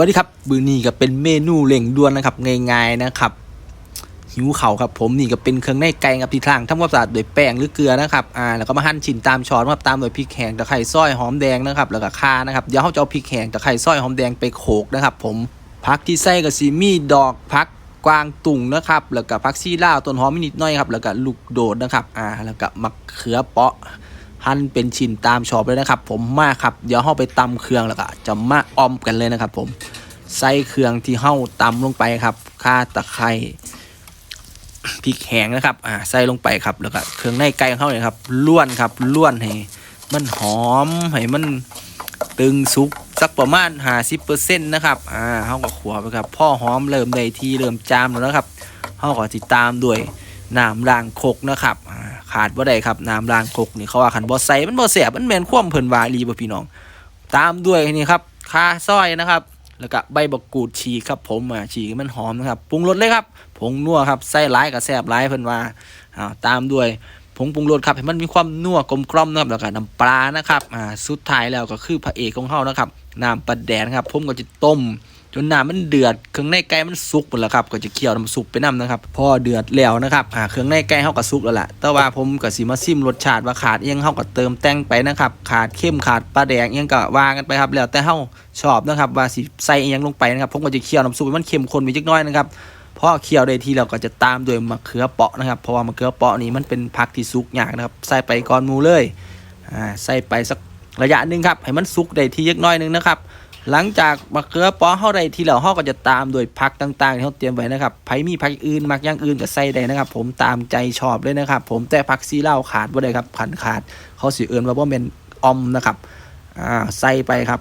วัสดีครับบือนี้ก็เป็นเมนูเร่งด่วนนะครับง่ายๆนะครับ หิวเข่าครับผมนี่ก็เป็นเครื่องในไก่ครับที่ทางทำความสะอาดโดยแป้งหรือเกลือนะครับอ่าแล้วก็มาหั่นชิ้นตามช้อนครับตามด้วยพริกแห้งตะไคร้ซอยหอมแดงนะครับแล้วก็ข่านะครับเดี๋ยวเขาจะเอาพริกแห้งตะไคร้ซอยหอมแดงไปโขกนะครับ ผมผักที่ใส่ก็สีมีดอกผักกวางตุ่งนะครับแล้วก็ผักซีล่าต้นหอมนิดหน่อยครับแล้วก็ลูกโดดนะครับอ่าแล้วก็มะเขือเปาะ หั่นเป็นชิ้นตามชอบเลยนะครับ ผมมากครับเดี๋ยวเข้าไปตำเครื่องแล้วก็จะมาออมกันเลยนะครับ ผมใส่เครื่องที่เข้าตำลงไปครับข่าตะไคร้พริกแห้งนะครับอ่าใส่ลงไปครับแล้วก็เครื่องในไก่ของเขาเนี่ยครับล้วนครับล้วนให้มันหอมให้มันตึงสุกสักประมาณ50%นะครับ อ่าเขาก็ขัวไปครับพ่อหอมเริ่มได้ที่เริ่มจามแล้วนะครับเขาก็ติดตามด้วยน้ำล้างคกนะครับ อ่า ขาดบ่ได้ครับน้ำล้างคกนี่เขาว่าขันบ่ใส่มันบ่แสบมันแมนคว่ำเพิ่นว่าอีหลีบ่พี่น้อง ตามด้วยนี่ครับค่าซอยนะครับ แล้วก็ใบบักกูดฉีกครับ ผมอะฉีกมันหอมนะครับปรุงรสเลยครับผงนัวครับใส่หลายกับแสบหลายเพิ่นว่าอ่าตามด้วย ผงปรุงรสครับให้มันมีความนัวกลมกล่อมนะครับแล้วก็น้ำปลานะครับอ่าสุดท้ายแล้วก็คือพระเอกของเฮานะครับน้ำปลาแดงครับผมก็จะต้มจนน้ำมันเดือดเครื่องในไก่มันสุกหมดแล้วครับก็จะเคี่ยวน้ำซุปไปน้ำนะครับ พอเดือดแล้วนะครับอ่าเครื่องในไก่เฮาก็สุกแล้วล่ะแต่ว่าผมก็สิมาซิมรสชาติว่าขาดอิหยังเฮาก็เติมแต่งไปนะครับ ขาดเข้มขาดปลาแดงอิหยังก็ว่ากันไปครับแล้วแต่เฮาชอบนะครับว่าสิใส่อิหยังลงไปนะครับผมก็จะเคี่ยวน้ำซุปให้มันเข้มข้นไปจักหน้อยนะครับ พอเคี่ยวได้ทีเราก็จะตามด้วยมะเขือเปราะนะครับ เพราะว่ามะเขือเปราะนี่มันเป็นผักที่สุกยากนะครับ ใส่ไปก่อนมูเลยอ่าใส่ไปสักระยะหนึ่งครับให้มันสุกได้ทีจักน้อยหนึงนะครับ หลังจากมะเขือเปอเฮาได้ทีแล้วเฮาก็จะตามโดวยผักต่างๆที่เฮาเตรียมไว้นะครับไผมีผักอื่นมักย่างอื่นก็ใส่ได้นะครับ ผมตามใจชอบเลยนะครับ ผมแต่ผักซีเล้าขาดบ่ได้ครับขันขาดเขาสิเอิ้นว่าบ่แม่นอมนะครับอ่าใส่ไปครับ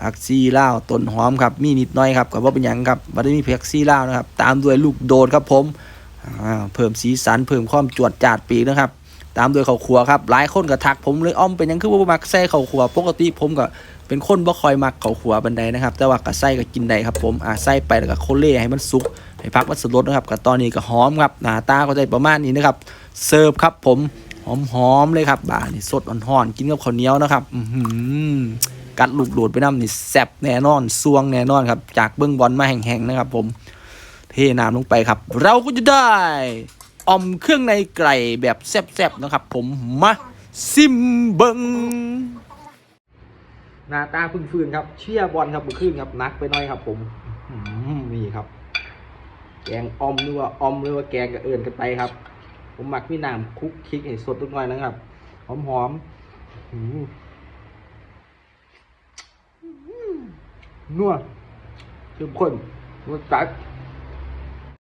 ผักซีเล้าต้นหอมครับ มีนิดหน่อยครับก็บ่เป็นหยังครับบ่ได้มีผักซีเล้านะครับ ตามด้วยลูกโดดครับผมเพิ่มสีสันเพิ่มความจวดจาดปีกนะครับ ตามด้วยข้าวคั่วครับหลายคนก็ทักผมเลยอ้อมเป็นยังคือบ่ามักใส่ข้าวคั่วปกติผมก็เป็นคนบ่คอยมักข้าวคั่วบันไดนะครับ แต่ว่าก็ใส่ก็กินได้ครับผมอ่าใส่ไปแล้วก็โคเล่ให้มันสุกให้พักมันสลดนะครับก็ตอนนี้ก็หอมครับหน้าตาก็ได้ประมาณนี้นะครับเสิร์ฟครับผมหอมๆเลยครับบ่านี่สดอ่อนๆกินกับข้าวเหนียวนะครับ อื กัดลูกโดดไปน้ำนี่แซบแน่นอนซวงแน่นอนครับ จากเบื้องบอลมาแห้งๆนะครับ ผมเทน้ำลงไปครับ เราก็จะได้ออมเครื่องในไก่แบบแซบๆนะครับ ผมมาซิมเบิงหน้าตาฟื้นๆครับเชียบอลครับเมื่อคืนครับนักไปหน่อยครับ ผมนี่ครับ แกงออมหรือว่าออมหรือว่าแกงกระเอินกันไปครับ ผมหมักมีน้ำคลุกคลิกให้สดทุกหน่อยนะครับหอมๆอื้อหือ นัวเข้มข้นรสจัด